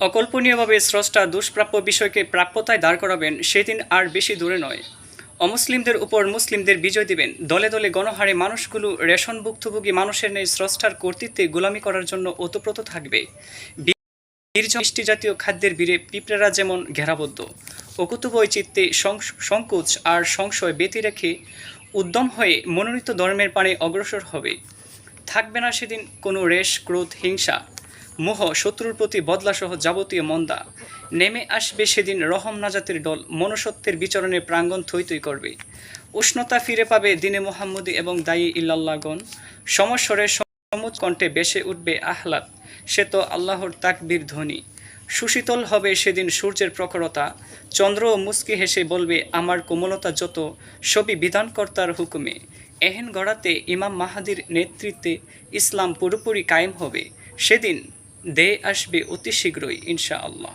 অকল্পনীয়ভাবে স্রষ্টা দুষ্প্রাপ্য বিষয়কে প্রাপ্যতায় দাঁড় করাবেন সেদিন আর বেশি দূরে নয়। অমুসলিমদের উপর মুসলিমদের বিজয় দিবেন। দলে দলে গণহারে মানুষগুলো রেশন ভুক্তভোগী মানুষের নেই স্রষ্টার কর্তৃত্বে গোলামি করার জন্য ওতপ্রোত থাকবে। মিষ্টি জাতীয় খাদ্যের বীরে পিঁপড়েরা যেমন ঘেরাবদ্ধ। অকুতুবয় চিত্তে সংকোচ আর সংশয় ব্যতি রেখে উদ্যম হয়ে মনোনীত ধর্মের পানে অগ্রসর হবে। থাকবে না সেদিন কোনো রেশ, ক্রোধ, হিংসা। মোহ শত্রুর প্রতি বদলাসহ যাবতীয় মন্দা। নেমে আসবে সেদিন রহম নাজাতের দল মনুষ্যত্বের বিচরণে প্রাঙ্গণ থই থই করবে। উষ্ণতা ফিরে পাবে দিনে মোহাম্মদী এবং দায়ী ইল্লাল্লাহগণ। সমস্বরে সমুচ কণ্ঠে বেসে উঠবে আহ্লাদ সে তো আল্লাহর তাকবীর ধ্বনি। সুশীতল হবে সেদিন সূর্যের প্রখরতা, চন্দ্র মুস্কি হেসে বলবে, আমার কোমলতা যত, সবই বিধানকর্তার হুকুমে। এহেন গড়াতে ইমাম মাহাদির নেতৃত্বে ইসলাম পুরোপুরি কায়েম হবে। সেদিন দে আসবে অতি শীঘ্রই ইনশাআল্লাহ।